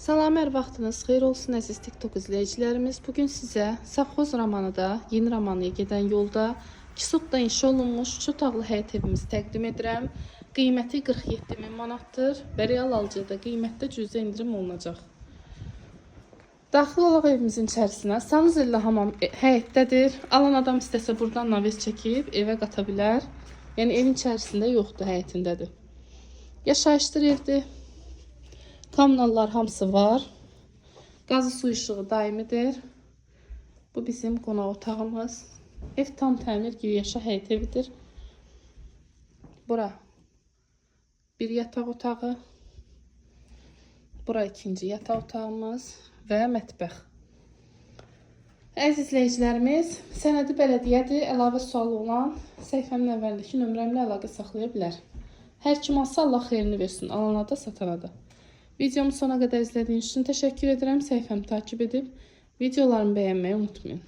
Salam, hər vaxtınız xeyir olsun əziz TikTok izləyicilərimiz. Bu gün sizə Safxoz romanıda, yeni romanıya gedən yolda Kisotda inşa olunmuş üç otaqlı həyət evimizi təqdim edirəm. Qiyməti 47 min manatdır və real alıcıda qiymətdə cüzdə indirim olunacaq. Daxil olaq evimizin içərisinə. Sanuzella hamam e, həyətdədir. Alan adam istəsə buradan naves çəkib evə qata bilər. Yəni evin içərisində yoxdur, həyətindədir. Yaşayışdır evdir. Kommunallar hamısı var. Qazı su işığı daimidir. Bu bizim qonaq otağımız. Ev tam təmir gibi yaşa həyət evidir. Bura bir yataq otağı. Bura ikinci yataq otağımız və mətbəx. Əziz izləyicilərimiz, sənədi bələdiyyədir. Əlavə sualı olan səhifəmin əvvəlindəki nömrəmlə əlaqə saxlaya bilər. Hər kim alsa Allah xeyrini versin, alana da satana da. Videomu sona kadar izlediğiniz için teşekkür ederim. Səhifəmi takip edip videolarımı beğenmeyi unutmayın.